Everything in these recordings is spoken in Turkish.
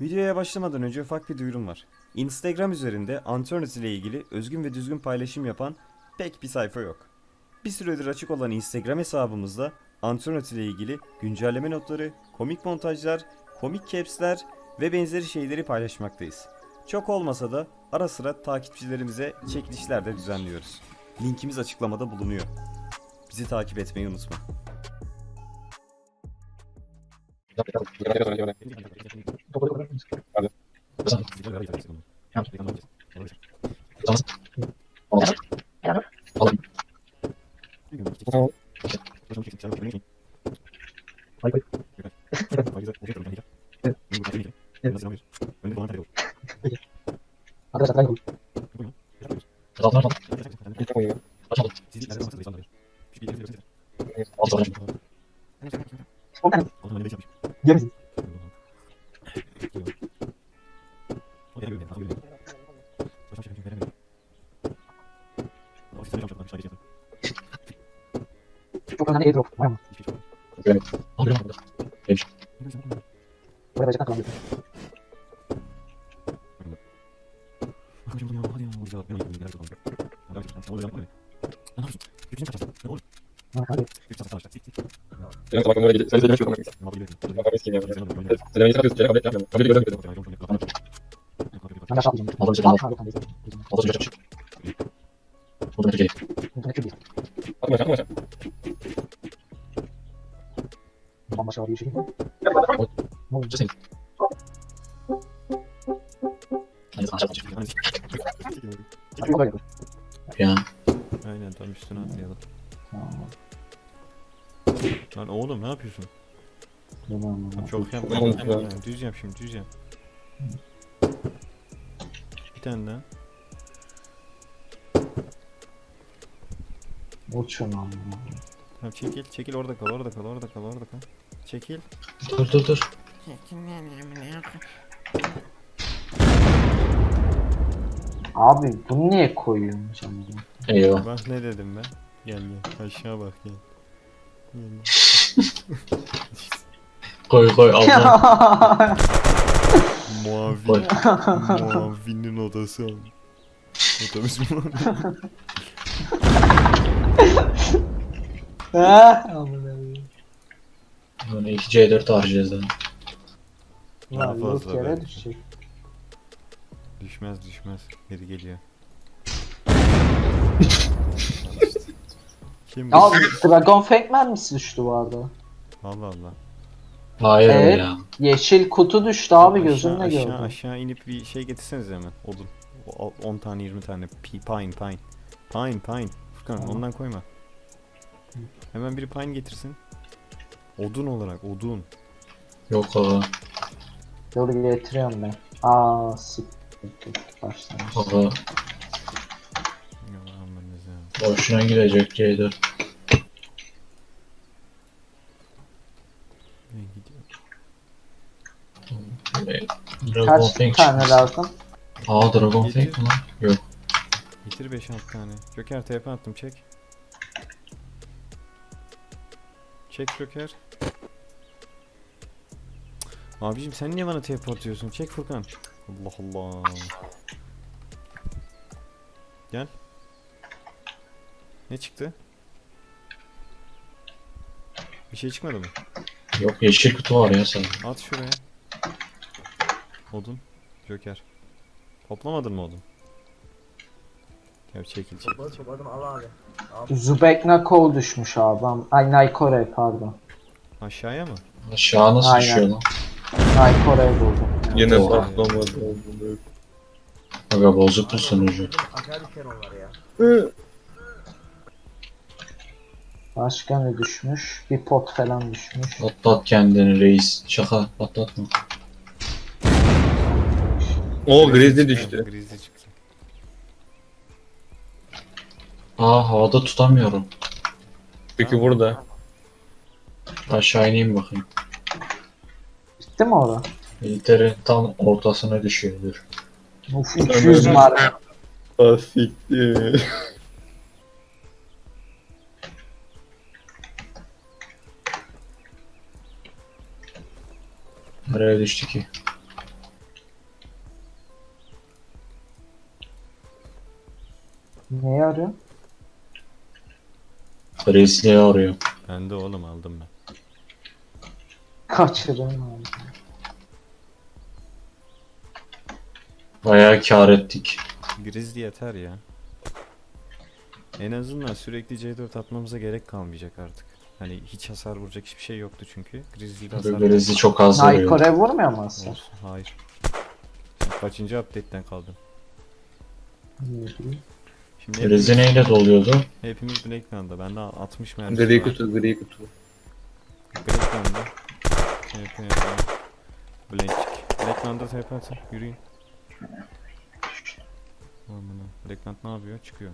Videoya başlamadan önce ufak bir duyurum var. Instagram üzerinde Antonis ile ilgili özgün ve düzgün paylaşım yapan pek bir sayfa yok. Bir süredir açık olan Instagram hesabımızda Antonis ile ilgili güncelleme notları, komik montajlar, komik capsler ve benzeri şeyleri paylaşmaktayız. Çok olmasa da ara sıra takipçilerimize çekilişler de düzenliyoruz. Linkimiz açıklamada bulunuyor. Bizi takip etmeyi unutma. Arkadaşlar Bu da küp değil. Atma aşağı, atma aşağı. Bambaşka bir şey. Ne oldu? Senin. Çarpma. Çok öyle. Ya. Aynen tam üstüne atlayalım. Tamam. Lan oğlum ne yapıyorsun? Tamam. Çok yap. Tamam, yap, tamam. yap. Düz yap şimdi düz yap. Bir tane daha. Uçun. Tamam çekil çekil orada kal orada kal orada kal orada kal. Çekil. Dur dur dur. Abi bunu niye koyuyorsun bunu? Eyvah. Bak ne dedim ben. Gel gel aşağı bak gel. Gel, gel. Koy koy abla. Mavi. Koy. Mavinin odası abi. Otobüs mü? Ha? Böyle 2 C4 harcayacağız daha. Daha yok fazla yere belki. düşecek. düşmez düşmez. Geri geliyor. Kim bu? Abi Dragon Fang mermisi düştü bu arada. Allah Allah. Hayır Evet. ya. Yeşil kutu düştü abi Aşağı- gözümle aşağı, gördüm. Aşağı inip bir şey getirseniz hemen. Odun. O- 10 tane 20 tane. Pi- Pine pine. Pine pine. Furkan ondan koyma. Hemen biri pine getirsin. Odun olarak odun. Yok o. Dur getiriyorum ben. Aa sik. Başlamış. Aga Ya amanız ya. boşuna gidecek C4. Ne gidiyor? Dragon Kaç Fang tane çıkmış. lazım? Aa Dragon. Fang mi lan? Yok. Getir 5-6 tane. Joker TP attım çek. Çek Joker. Abicim sen niye bana TP atıyorsun? Çek Furkan. Allah Allah. Gel. Ne çıktı? Bir şey çıkmadı mı? Yok yeşil kutu var ya sen. At şuraya. Odun. Joker. Toplamadın mı odun? Ya çekil çekil. Topladım topladım al abi. Zubek Nakol düşmüş abi. Ay Naykore pardon. Aşağıya mı? Aşağı nasıl Aynen. düşüyor lan? Naykore'yi buldum. Yine Oha. saklamadım. Aga bozuk mu sunucu? Ya. Başka ne düşmüş? Bir pot falan düşmüş. Atlat kendini reis. Şaka atlatma. O grizzly düştü. Grizzly çıktı. Aa havada tutamıyorum. Peki burada. Aşağı ineyim bakayım. Gitti mi orada? Militerin tam ortasına düşüyordur. Of 200 marka. Ah. Nereye düştü ki? Neyi arıyorsun? Reisliği arıyor. Ben de oğlum aldım ben. Kaçırın abi. Bayağı kar ettik. Grizzly yeter ya. En azından sürekli C4 atmamıza gerek kalmayacak artık. Hani hiç hasar vuracak hiçbir şey yoktu çünkü. Grizzly'de hasar Grizzly çok az vuruyor. Naykor'e vurmuyor mu hasar? Olsun, Hayır. Kaçıncı update'ten kaldın? Şimdi hepimiz, Grizzly neyle doluyordu? hepimiz Blackland'da. Bende 60 mermi Gri var. kutu, gri kutu. Blackland'da. TP yapalım. Black. Blackland'da TP atın. Yürüyün. Amına. Blackland ne yapıyor? Çıkıyor.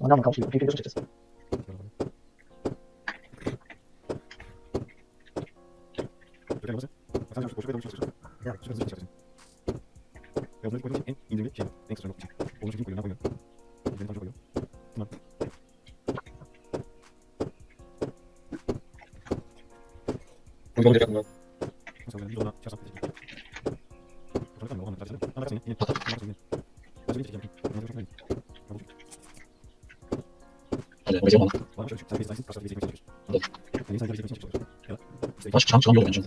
Ondan mı kalmış? Bir koyalım. Ya. Bunları koyduğun en indirimli şey, en kısa şey. Onun için koyuyorum, ne koyuyorum? Benim tanrı koyuyorum. Tamam. Bunu yapma. Nasıl oluyor? Bir dolar, çarşaf edeceğim. Fotoğraf mı? O anı tartışalım. Anı tartışalım. Yine. Anı tartışalım. Ben Ya da işte- Baş çıkan çıkan yok bence.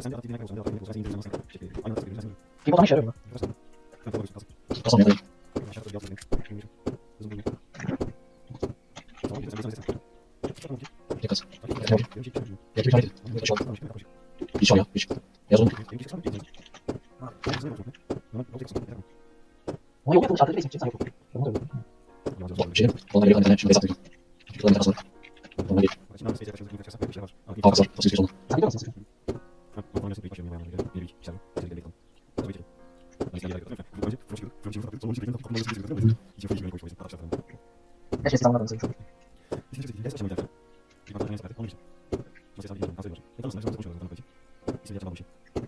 Sen de at dibine koysan, de at dibine koysan, indirirsen nasıl? Çekil. Aynı at dibine, sen de. Bir bota ne işe yarıyor mu? Ben ya. Ki. Dikkat. Şey. Yakın bir tane. Hiç oldu. Hiç ol ya. Hiç. Yaz onu. Ama yok yapılmış. Artık resim için yok. Yok yok. Bak bir şey diyeyim. Onlar geliyor. Ben şimdi hesap ediyorum. Şuradan bir tane sonra. Onlar geliyor. Hafıza. Nasıl istiyorsun onu? Sen biliyor musun? Şey standart mesela.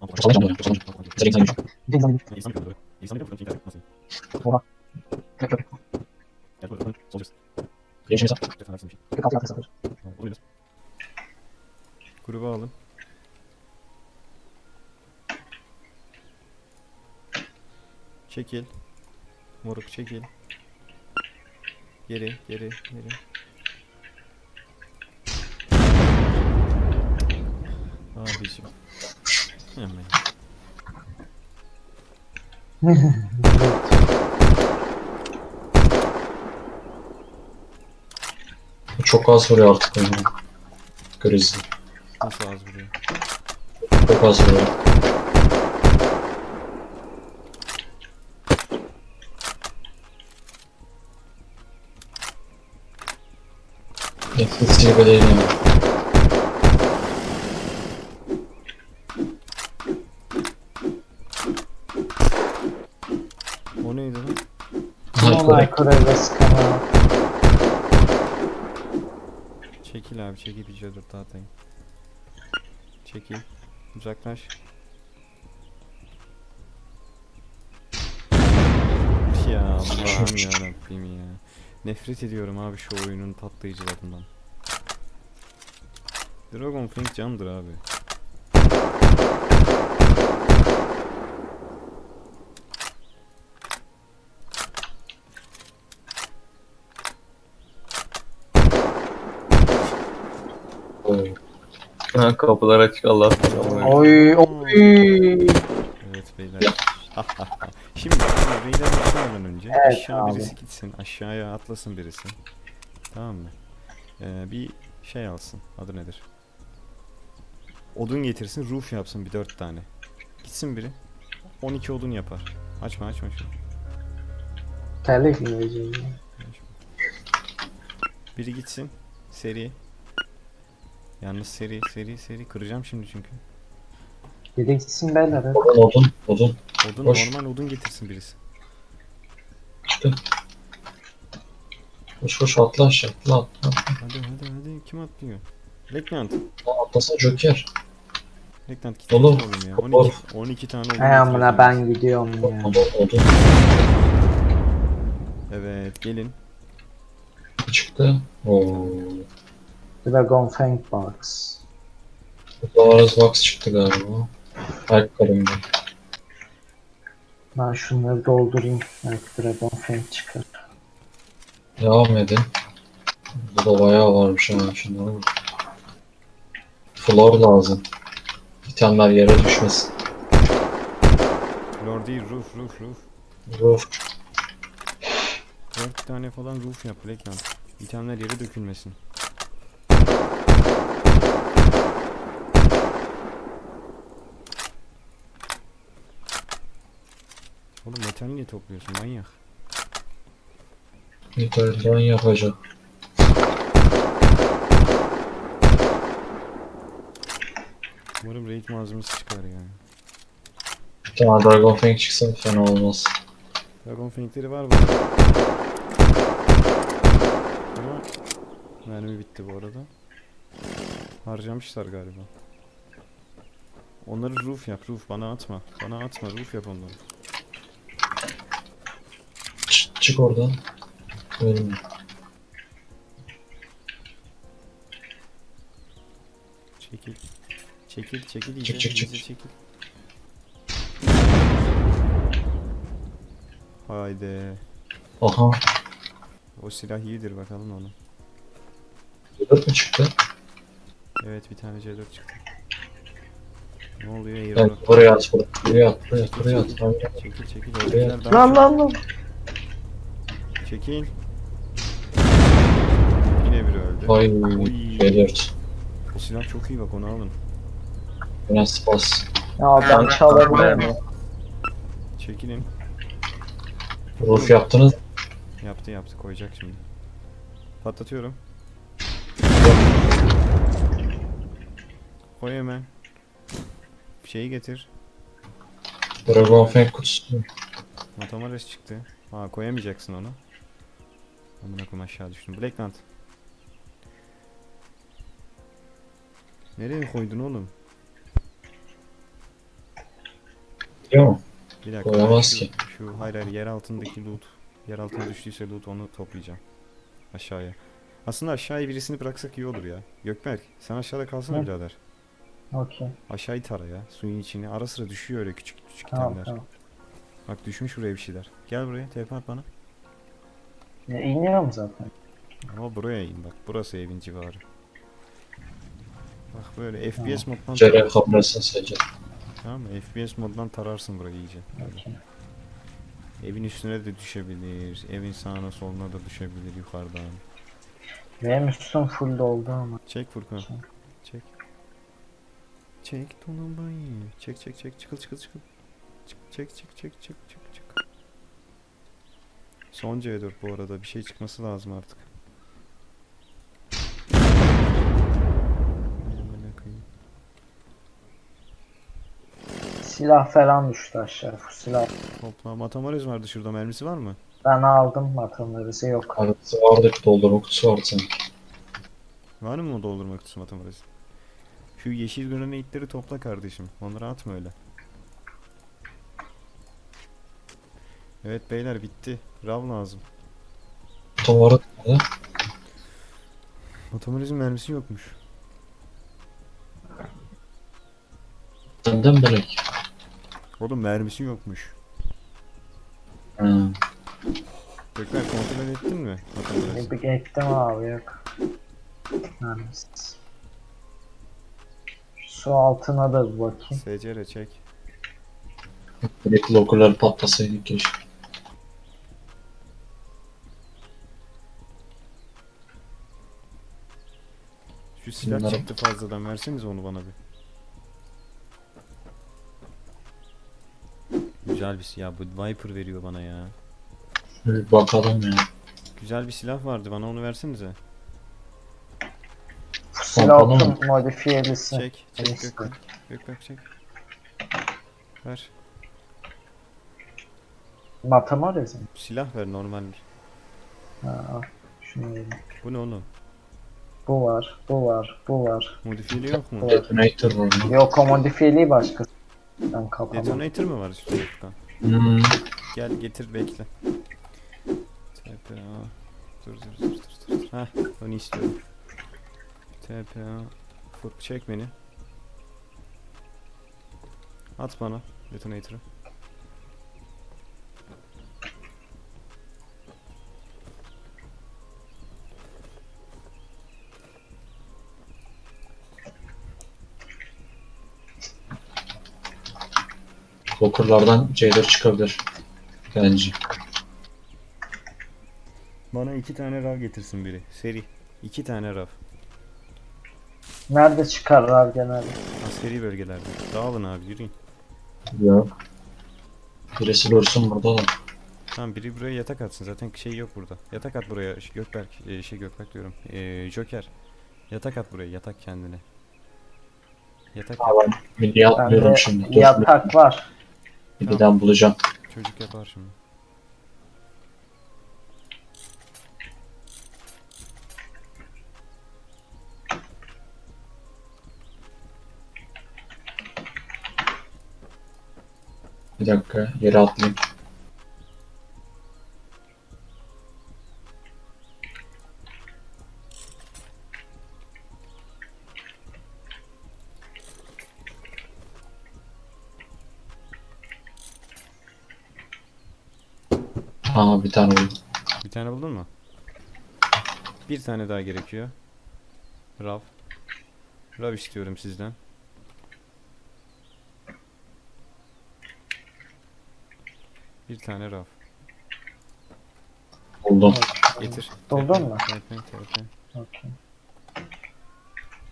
Çok sallayacağım bunu ya. Çok Mesela insan yürüyüş. Bir de insan gibi. Yok yok. Genç insan. 46 yaptı sanırım. Gruba alın. Çekil. Moruk çekil. Geri, geri, geri. Abiciğim. Hemen. Çok az vuruyor artık oyunu. Grizzly. Nasıl az vuruyor? Çok az vuruyor. Netflix gibi değil yani. O neydi lan? Naykor'e ve Skan'a. Çekil abi çekil bir C4 dağıtayım. Çekil. Uzaklaş. Ya Allah'ım ya Rabbim ya. Nefret ediyorum abi şu oyunun patlayıcılarından. Dragon Fang candır abi. Ha, kapılar açık Allah sana. Oy oy. Evet beyler. Şimdi bakın beyler başlamadan önce Evet aşağı abi. birisi gitsin. Aşağıya atlasın birisi. Tamam mı? Ee, bir şey alsın. Adı nedir? Odun getirsin. Roof yapsın bir dört tane. Gitsin biri. 12 odun yapar. Açma açma şunu. Telif yiyeceğim. Biri gitsin. Seri. Yalnız seri seri seri kıracağım şimdi çünkü. Gitsin beyler. hadi. Odun odun odun. Odun Boş. normal odun getirsin birisi. Çıktı. Koş koş atla aşağı atla atla. Hadi hadi hadi kim atlıyor? Leknant. Aa, Atlasana Joker. Leknant git Oğlum, oğlum ya. oğlum. 12, 12 tane odun He amına ben gidiyorum ya. Odun odun. Evet gelin. Çıktı. Oo. Dragon Fang Box. Flowers Box çıktı galiba. Ayak kalemde. Ben şunları doldurayım. Belki Dragon Fang çıkar. Devam edin. Burada bayağı varmış ha şunlara bak. Floor lazım. İtemler yere düşmesin. Lord değil roof roof roof. Roof. 4 tane falan roof yap Leknant. İtemler yere dökülmesin. Oğlum metal niye topluyorsun manyak? Yukarıdan yapacak. Umarım raid malzemesi çıkar yani. Bir tane Dragon Fang çıksa fena olmaz. Dragon Fang'leri var burada. Ama mermi bitti bu arada. Harcamışlar galiba. Onları roof yap roof bana atma. Bana atma roof yap onları. Çık oradan. Ölme. Çekil. Çekil çekil iyice. Çık, çık, çık. iyice çekil. Haydi. Aha. O silah iyidir bakalım onu. Dört mü çıktı? Evet bir tane C4 çıktı. Ne oluyor Evet, Aerodrop? buraya at, buraya, buraya at, buraya at, buraya at. At. Çekil çekil. Buraya. Daha Lan lan lan. Çekil. Yine biri öldü. Oy. B4. O silah çok iyi bak onu alın. Biraz spas. Ya ben çalabilir miyim? Çekilin. Roof yaptınız. Yaptı yaptı koyacak şimdi. Patlatıyorum. Koy hemen. Şeyi getir. Dragon Fang kutusu. Matamares çıktı. Aa koyamayacaksın onu. Amına koyayım aşağı düştüm. Blackland. Nereye koydun oğlum? Musun? Bir dakika. Koyamaz şu, ki. Şu hayır hayır yer altındaki loot. Yer altına düştüyse loot onu toplayacağım. Aşağıya. Aslında aşağıya birisini bıraksak iyi olur ya. Gökberk sen aşağıda kalsana Hı. birader. Okey. Aşağıyı tara ya. Suyun içine. Ara sıra düşüyor öyle küçük küçük Tamam itemler. tamam. Bak düşmüş buraya bir şeyler. Gel buraya TP at bana. Ya iniyorum zaten. Ama buraya in bak. Burası evin civarı. Bak böyle FPS moddan Cere tararsın. kamerasını seçeceğim. Tamam mı? FPS moddan tararsın burayı iyice. Okey. Evin üstüne de düşebilir. Evin sağına soluna da düşebilir yukarıdan. Benim üstüm full doldu ama. Çek Furkan. Çek. Çek. Çek tulumbayı. Çek çek çek çıkıl çıkıl çıkıl. Çık çek çek çek çek çek çek. Son C4 bu arada bir şey çıkması lazım artık. Silah falan düştü aşağı. Bu silah. Topla Matamarez vardı şurada mermisi var mı? Ben aldım matematikası yok. Kutusu vardı, doldurma kutusu vardı sanki. Var mı o doldurma kutusu Matamarez? Şu yeşil granitleri topla kardeşim. Onları atma öyle. Evet beyler bitti. Rav lazım. Nerede? Matamarez'in mermisi yokmuş. Senden belek. Oğlum mermisi yokmuş. Hmm. Tekrar kontrol ettin mi? Matamarez. Bir ektim abi yok. Mermisiz. Su altına da bir bakayım. SCR çek. Direkt lokerları patlasaydık keşke. Silah Bunlara- çıktı fazladan verseniz onu bana bir. Güzel bir silah. Bu Viper veriyor bana ya. Şöyle bir bakalım ya. Güzel bir silah vardı bana onu versenize. Silahın modifiyelisi. Çek. Çek. Gökberk. Gökberk çek. Ver. Matamorez mi? Silah ver normal bir. Ha, şunu vereyim. Bu ne oğlum? Bu var, bu var, bu var. Modifiyeli yok mu? Detonator var mı? Yok o modifiyeli başkası. Ben kapamam. Detonator mı var üstünde Furkan? Hmm. Gel getir bekle. TPA. Dur dur dur dur dur. Heh onu istiyorum. TPA. Furk çek beni. At bana detonator'ı. Lokerlardan Jailer çıkabilir. Bence. Bana iki tane rav getirsin biri. Seri. İki tane rav. Nerede çıkarlar genelde? Askeri bölgelerde. Dağılın abi yürüyün. Yok. Birisi dursun burada da. Tamam biri buraya yatak atsın. Zaten şey yok burada. Yatak at buraya. Gökberk. e, şey Gökberk diyorum. Ee, Joker. Yatak at buraya. Yatak kendine. Yatak. Ben milli atmıyorum şimdi. Dur. yatak var. Milliden bulacağım. Çocuk yapar şimdi. Bir dakika yere atlayayım. Tane buldun mu? Bir tane daha gerekiyor. Rav. Rav istiyorum sizden. Bir tane rav. Buldum. Getir. Buldun mu? TP, TP. Okey.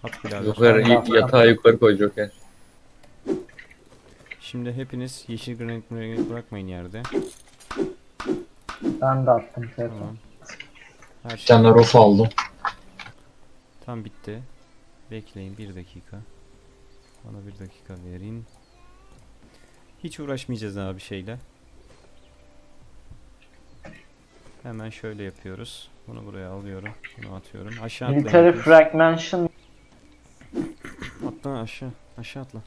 At birader. Yukarı, yatağı yukarı koy Joker. Şimdi hepiniz yeşil granit granit bırakmayın yerde. Ben de attım zaten. Tamam. Her Bir şey tane roof aldım. tam bitti. Bekleyin bir dakika. Bana bir dakika verin. Hiç uğraşmayacağız abi şeyle. Hemen şöyle yapıyoruz. Bunu buraya alıyorum. Bunu atıyorum. Aşağı atlayın. Military hepiniz. Fragmentation Atla aşağı. Aşağı atla.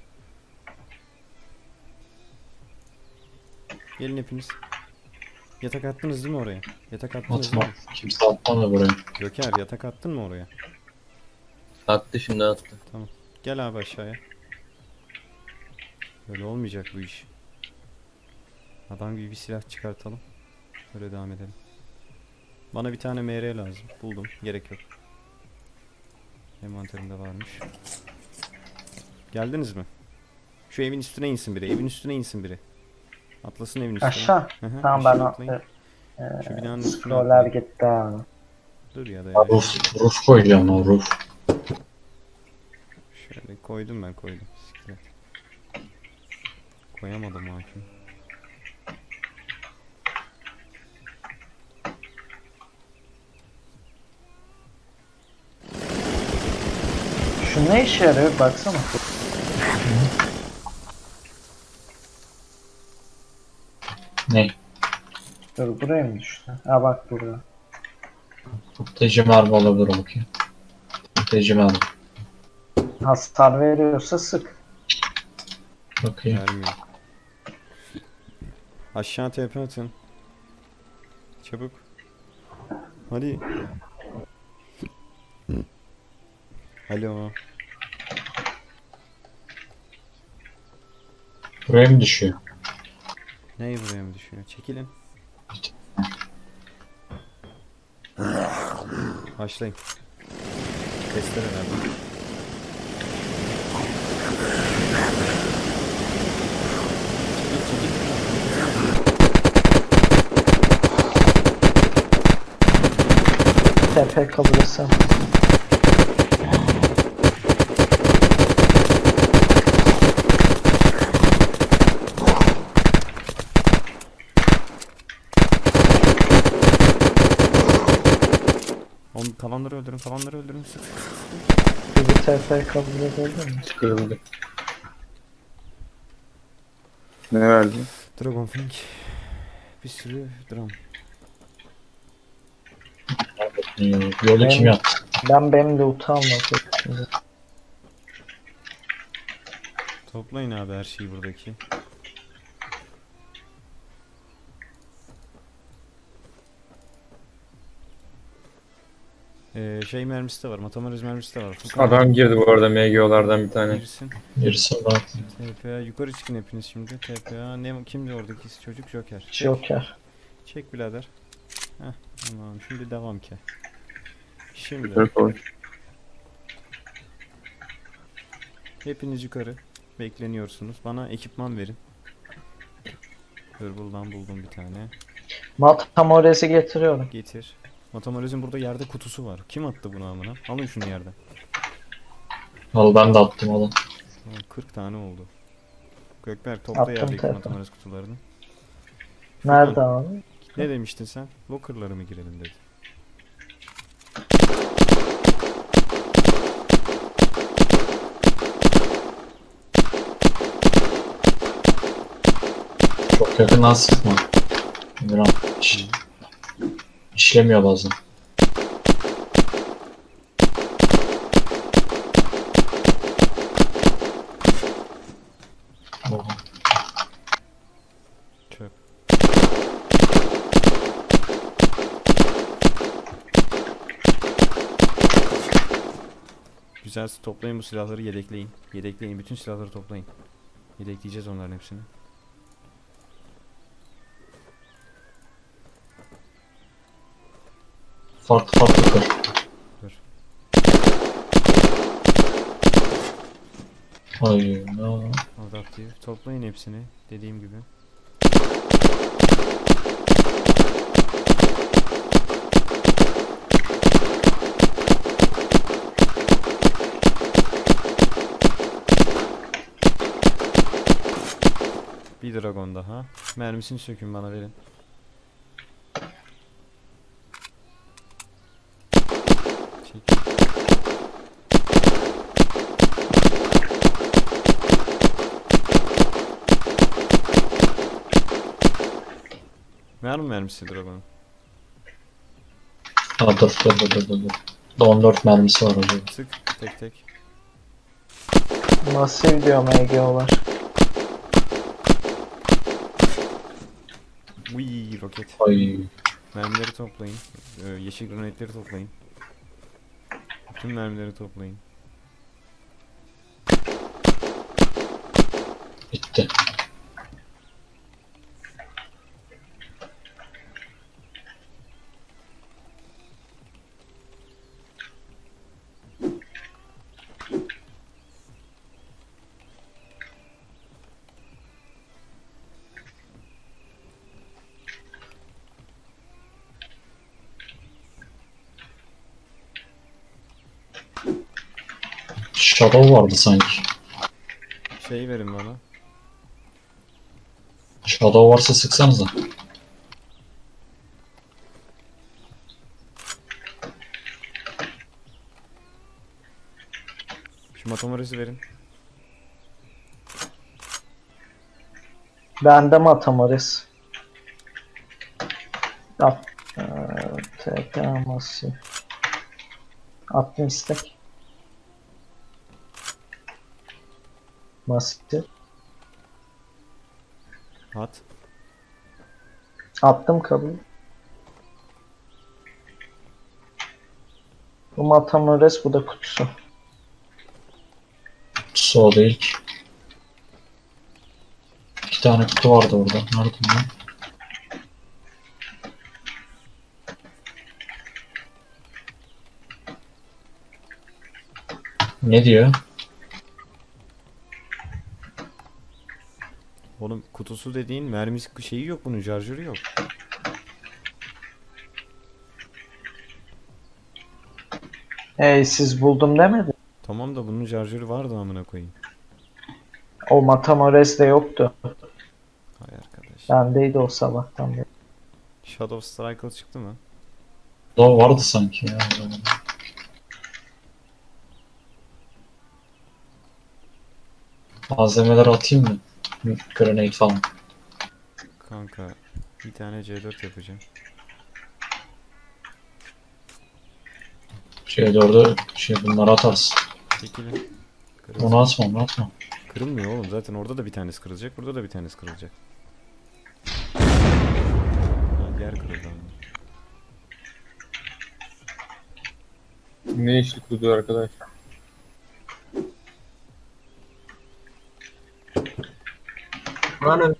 Gelin hepiniz. Yatak attınız değil mi oraya? Yatak attınız Atma. değil mi? Kimse atmadı buraya. Göker yatak attın mı oraya? Attı şimdi attı. Gel abi aşağıya. Böyle olmayacak bu iş. Adam gibi bir silah çıkartalım. Böyle devam edelim. Bana bir tane MR lazım. Buldum. Gerek yok. Envanterimde varmış. Geldiniz mi? Şu evin üstüne insin biri. Evin üstüne insin biri. Atlasın evin üstüne. aşağı. Hı hı, Tamam aşağı ben atlayın. atlıyorum. Şu binanın Ee, üstüne scroller atlayın. gitti abi. Dur ya da Ya roof, roof koyacağım o roof. Şöyle koydum ben koydum. Siktir et. Koyamadım hakim. Şu ne işe yarıyor baksana. Ne? Dur buraya mı düştü? Ha bak burada. Tecrübe mermi olabilir o bakayım. Tecrübe mermi. Hasar veriyorsa sık. Bakayım. Vermiyor. Aşağı TP atın. Çabuk. Hadi. Alo. Buraya mı düşüyor? Neyi buraya mı düşüyor? Çekilin. Başlayın. Testler herhalde. Tepe kalırsa. Kalanları öldürün kalanları öldürün. Sık. Bir TP kabul edebilir mi? Kırıldı. Ne verdi? Dragonfink. Bir sürü dram. Yolu kim Ben- yaptı? Ben benim almadım şimdi. Toplayın abi her şeyi buradaki. Ee, şey mermisi de var. Matamariz mermisi de var. Furkan, Adam girdi bu arada MGO'lardan bir tane. girsin. Birisi var. TPA yukarı çıkın hepiniz şimdi. TPA ne kimdi oradaki çocuk Joker. Çek, Joker. çek birader. Heh tamam şimdi devam ki. Şimdi hepiniz yukarı bekleniyorsunuz. Bana ekipman verin. Hırbıldan buldum bir tane. Matamores'i getiriyorum. Getir. Matamoriz'in burada yerde kutusu var. Kim attı bunu amına? Alın şunu yerden. Al ben de attım oğlum. Tamam, 40 tane oldu. Gökberk topla Attım yerdeki. Matamoriz kutularını. Nerede abi? Ne demiştin sen? Locker'lara mı girelim dedi. Çok yakından sıkma. Emirhan. İş- İşlemiyor bazen. Çöp. Güzel toplayın bu silahları yedekleyin. Yedekleyin bütün silahları toplayın. Yedekleyeceğiz onların hepsini. Farklı farklı kır. Dur. Ay no. Adaptif. Toplayın hepsini dediğim gibi. Bir dragon daha. Mermisini sökün bana verin. Çek. Var mı mermisi dragonun? Ha dur dur dur dur dur. dur. 14 mermisi var hocam. Sık tek tek. Masif diyor MGO var. Uy roket. Ay Mermileri toplayın. Ee, yeşil granitleri toplayın. Bütün mermileri toplayın. bitti. Shadow vardı sanki. Şey verin bana. Shadow varsa sıksanıza. Şu matomoresi verin. Bende Matamores. At. Ee, TP masif. Attım istek. Masif. At. Attım kabul. Bu Matamores bu da kutusu. Kutusu o değil ki. İki tane kutu vardı orada. Nerede lan? Ne diyor? Oğlum kutusu dediğin mermisi şeyi yok bunun şarjörü yok. Ey siz buldum demedi. Tamam da bunun şarjörü vardı amına koyayım. O Matamores'de yoktu. Hay arkadaş. Bendeydi o sabahtan beri. Shadow Strike çıktı mı? O vardı sanki ya. Malzemeler atayım mı? Grenade falan. Kanka bir tane C4 yapacağım. C4'e şey bunları atarsın. Çekilin. Kırılsın. Onu atma onu atma. Kırılmıyor oğlum zaten orada da bir tanesi kırılacak burada da bir tanesi kırılacak. Ha, yer kırıldı ama. Ne işlik tutuyor arkadaş? Lan öyle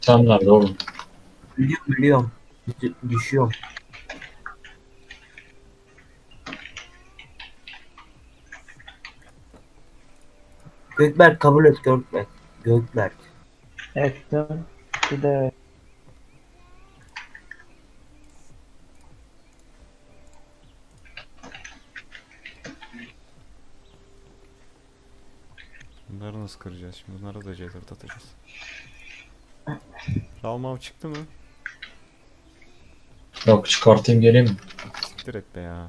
Sen nerede oğlum? biliyorum biliyorum. Dü- düşüyorum. Gökberk kabul et Gökberk. Gökberk. Ettim. Bir de Bunları şimdi? Bunlara da C4 atacağız. Ravmav çıktı mı? Yok çıkartayım geleyim? Siktir et be ya.